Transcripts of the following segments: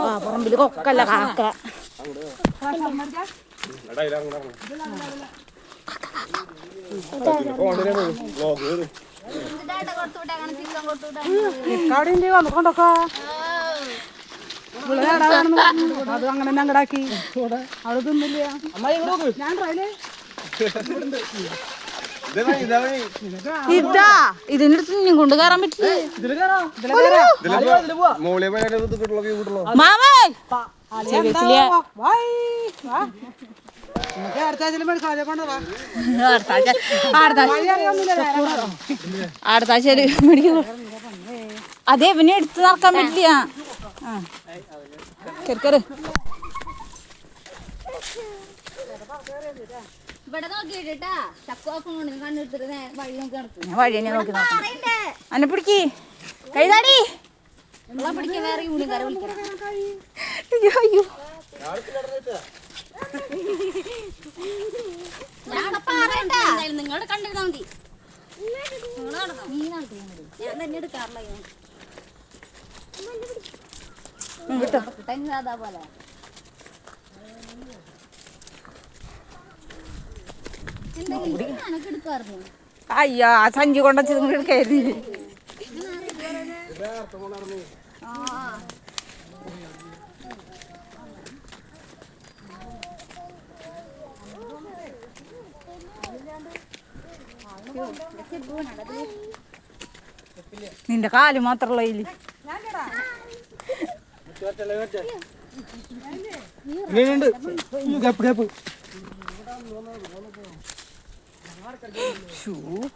ആ പറമ്പിൽ കൊക്കല്ല കാക്ക. അവിടെ വന്നിട്ടുണ്ടൊക്കെ അത് അങ്ങനെ തന്നെ അങ്ങടാക്കി. അവിടെ തിന്നില്ല. ഞാൻ ട്രയൽ. ഇതാ ഇതിന്റെ അടുത്ത് കൊണ്ട് കയറാൻ പറ്റില്ല. മാമേ! അതെ ഇവനെ എടുത്തു നടക്കാൻ പറ്റില്ല. ആ. കേറി കേറ്. ഇവിടെ നോക്കിട്ടാ ചക്കുവാക്കും കണ്ണെടുത്തിട്ട് വഴി നോക്കി നടക്കും ഞാൻ വഴി തന്നെ നോക്കി നോക്കാം അന്നെ പിടിക്ക്. കൈതാടി പിടിക്കാൻ വേറെ യൂണിക്കാരെ വിളിക്കണം. അയ്യോ. നിങ്ങളോട് കണ്ടിരുന്നാ മതി. ഞാൻ തന്നെ എടുക്കാറില്ല ഞാൻ. നടക്കട്ടെ, സാധാ പോലെ. അയ്യോ ആ സഞ്ചി കൊണ്ടുവച്ചത് ഇങ്ങോട്ട് എടുക്കായിരുന്നു. നിന്റെ കാൽ മാത്രമുള്ള ഇതിൽ Shoo.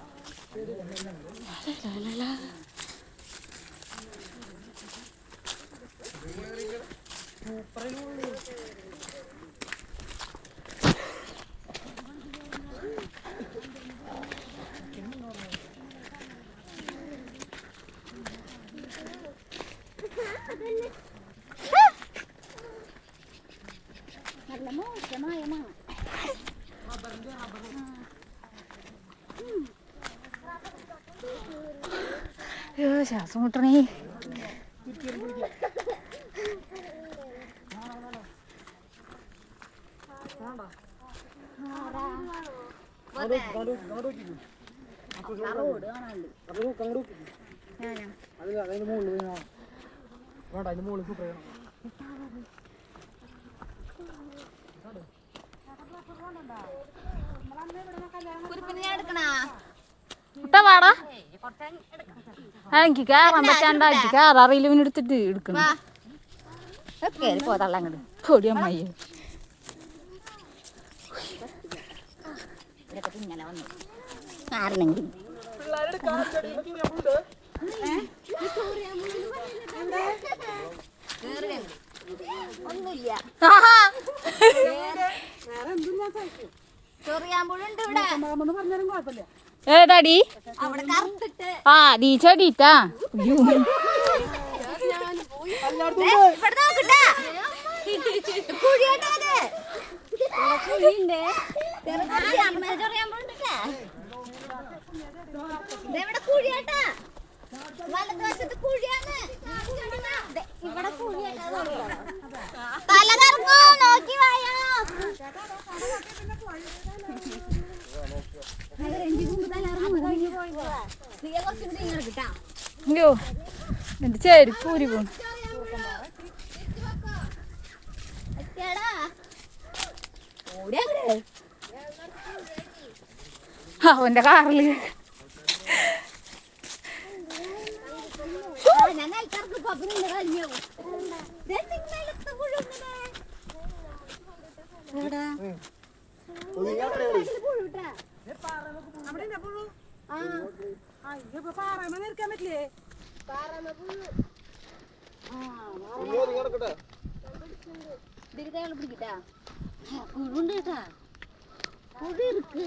La la la. അയ്യോ ശ്വാസം മുട്ടണേ കുരിപ്പിന് എടുക്കണാ? മുട്ട വാടാ. ആ എനിക്ക് കയറാൻ പറ്റാണ്ട എനിക്ക് കയറാറിയില്ല ഇവന് എടുത്തിട്ട് എടുക്കണം പോതള്ള അങ്ങോട്ട് പൊടി അമ്മായി. ഇതൊക്കെ പിന്നലെ വന്നു. ആരെങ്കിലും ഒന്നുമില്ല. ചെറിയാമ്പുഴുണ്ട് ഇവിടെ. മാമെന്ന് പറഞ്ഞാലും കുഴപ്പമില്ല. ഏതാടി? ആ നീ കുഴിയാട്ടാ വലതുവശത്ത് കുഴിയാണ്. ഇവിടെ കുഴിയാട്ടാ. തല കറങ്ങോ? നോക്കി വായോ? അയ്യോ എന്റെ ചെരുപ്പ് ഊരി പോണു. അവന്റെ കാറിൽ. ഞാൻ പാറമ നിൽക്കാൻ പറ്റില്ലേ പാറമ ഇതിൽ പിടിക്കട്ടാ പുഴുണ്ട് കേട്ടാ പുഴു ഇருக்கு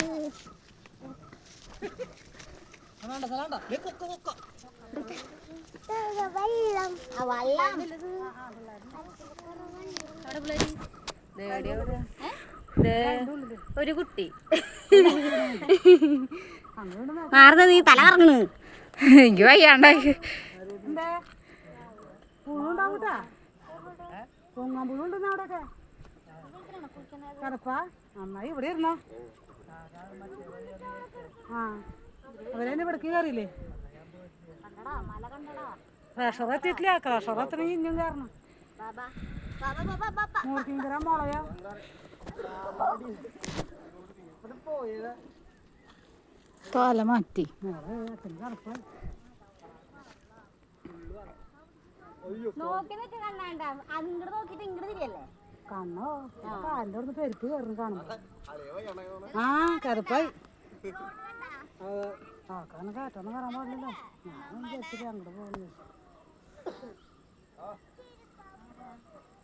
വെള്ളം വെള്ളം ഒരു കുട്ടി. മാറുന്ന നീ തല കറങ്ങണ്. എനിക്ക് വയ്യാണ്ടായി. ഇവിടെ ഇരുന്നോ. ആ അവരെന്നെ ഇവിടേക്ക് കയറിയില്ലേ ഇഞ്ഞും മൂർത്തിങ്കര മുളയോ? തോല മാറ്റി. കടപ്പാ നോക്കി നിൽക്ക് കണ്ണാണ്ട അങ്ങോട്ട് നോക്കിട്ട് ഇങ്ങോട്ട് തിരിയല്ലേ? കണ്ണോ? കാലിന്റെ അവിടുന്ന് പെരുപ്പ് കയറുന്നു കാണുമ്പോ. ആ കറുപ്പായി. ആ കാരണം കാറ്റൊന്നും കയറാൻ പാടില്ലല്ലോ. ഞാൻ വിചാരിച്ചില്ല അങ്ങോട്ട് പോകുന്നു